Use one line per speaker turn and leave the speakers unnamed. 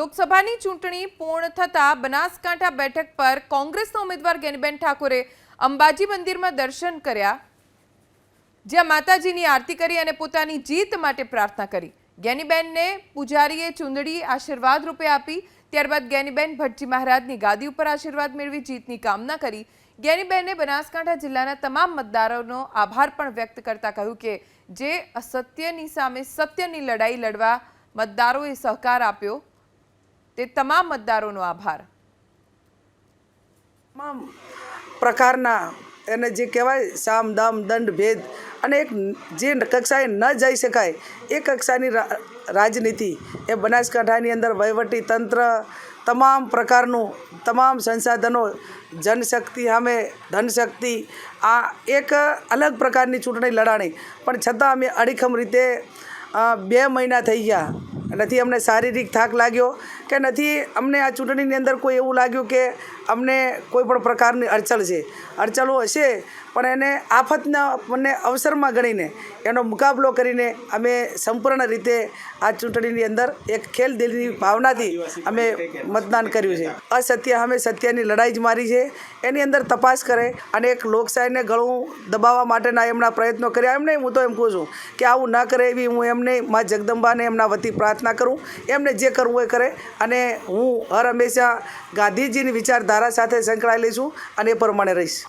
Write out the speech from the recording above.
લોકસભાની ચૂંટણી પૂર્ણ થતાં બનાસકાંઠા બેઠક પર કોંગ્રેસના ઉમેદવાર ગેનીબેન ઠાકોરે અંબાજી મંદિરમાં દર્શન કર્યા. જ્યાં માતાજીની આરતી કરી અને પોતાની જીત માટે પ્રાર્થના કરી. જ્ઞાનીબેનને પૂજારીએ ચુંદડી આશીર્વાદ રૂપે આપી. ત્યારબાદ જ્ઞાનીબેન ભટ્ટજી મહારાજની ગાદી ઉપર આશીર્વાદ મેળવી જીતની કામના કરી. જ્ઞાનીબેને બનાસકાંઠા જિલ્લાના તમામ મતદારોનો આભાર પણ વ્યક્ત કરતા કહ્યું કે, જે અસત્યની સામે સત્યની લડાઈ લડવા મતદારોએ સહકાર આપ્યો. તે તમામ મતદારોનો આભાર.
તમામ પ્રકારના એને જે કહેવાય સામ, દામ, દંડ, ભેદ અને એક જે કક્ષાએ ન જઈ શકાય એ કક્ષાની રાજનીતિ એ બનાસકાંઠાની અંદર વહીવટી તંત્ર તમામ પ્રકારનું તમામ સંસાધનો જનશક્તિ સામે ધનશક્તિ આ એક અલગ પ્રકારની ચૂંટણી લડાણી. પણ છતાં અમે અડીખમ રીતે બે મહિના થઈ ગયા. નથી અમને શારીરિક થાક લાગ્યો કે નથી, અમને આ ચૂંટણીની અંદર કોઈ એવું લાગ્યું કે અમને કોઈ પણ પ્રકારની અડચણ છે. અડચણો હશે, પણ એને આફતના મને અવસરમાં ગણીને એનો મુકાબલો કરીને અમે સંપૂર્ણ રીતે આ ચૂંટણીની અંદર એક ખેલ દિલની ભાવનાથી અમે મતદાન કર્યું છે. અસત્ય અમે સત્યની લડાઈ જ મારી છે. એની અંદર તપાસ કરે અને એક લોકશાહીને ગળું દબાવવા માટેના એમના પ્રયત્નો કર્યા. એમ નહીં હું તો એમ કહું છું કે આવું ના કરે એવી હું એમને, મા જગદંબાને એમના વતી પ્રાર્થના કરું, એમને જે કરવું એ કરે. અને હું હર હંમેશા ગાંધીજીની વિચારધારા સાથે સંકળાયેલી છું અને એ પ્રમાણે રહીશ.